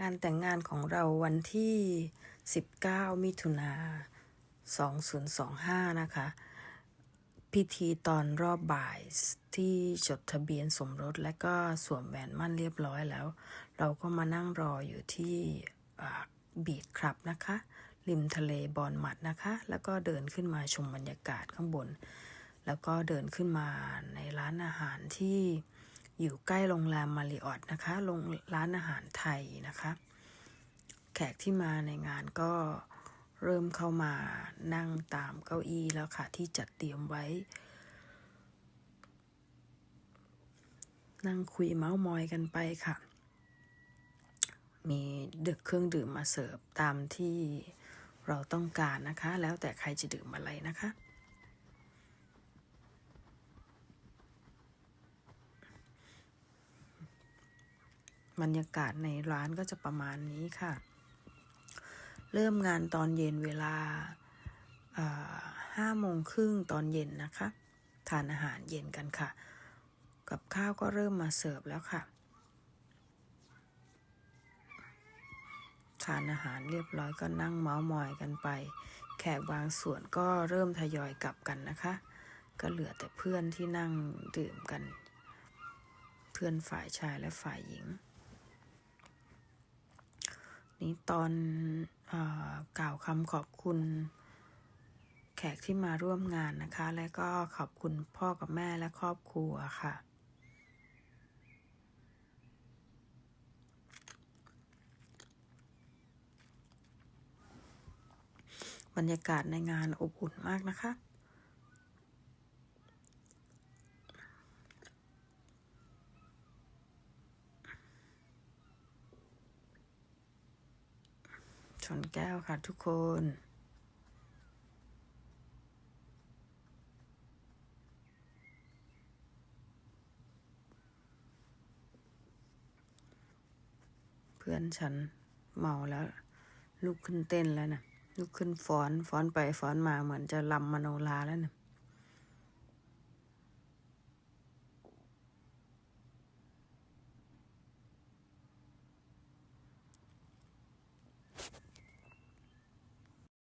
งานแต่งงานของเราวันที่ 19 มิถุนา 2025 นะคะ พิธีตอนรอบบ่ายที่จดทะเบียนสมรสและก็สวมแหวนมั่นเรียบร้อยแล้ว เราก็มานั่งรออยู่ที่บีดครับนะคะ ริมทะเลบอนหมัดนะคะ แล้วก็เดินขึ้นมาชมบรรยากาศข้างบน แล้วก็เดินขึ้นมาในร้านอาหารที่ อยู่ใกล้โรงแรมมาริออตนะคะโรงร้านอาหารไทยนะคะ แขกที่มาในงานก็เริ่มเข้ามานั่งตามเก้าอี้แล้วค่ะ ที่จัดเตรียมไว้ นั่งคุยเมาส์มอยกันไปค่ะ มีดึกเครื่องดื่มมาเสิร์ฟตามที่เราต้องการนะคะ แล้วแต่ใครจะดื่มอะไรนะคะ บรรยากาศในร้านก็จะประมาณนี้ค่ะ เริ่มงานตอนเย็นเวลาห้าโมงครึ่งตอนเย็นนะคะ ทานอาหารเย็นกันค่ะ กับข้าวก็เริ่มมาเสิร์ฟแล้วค่ะ ทานอาหารเรียบร้อยก็นั่งเมาส์มอยกันไป แขกบางส่วนก็เริ่มทยอยกลับกันนะคะ ก็เหลือแต่เพื่อนที่นั่งดื่มกัน เพื่อนฝ่ายชายและฝ่ายหญิง นี้ตอนอกล่าวคำขอบคุณแขกที่มาร่วมงานนะคะ และก็ขอบคุณพ่อกับแม่และครอบครัวค่ะ บรรยากาศในงานอบอุ่นมากนะคะ ชนแก้วค่ะทุกคน เพื่อนฉันเมาแล้ว ลุกขึ้นเต้นแล้วนะลุกขึ้นฟ้อนฟ้อนไปฟ้อนมาเหมือนจะลำมโนราแล้วนะ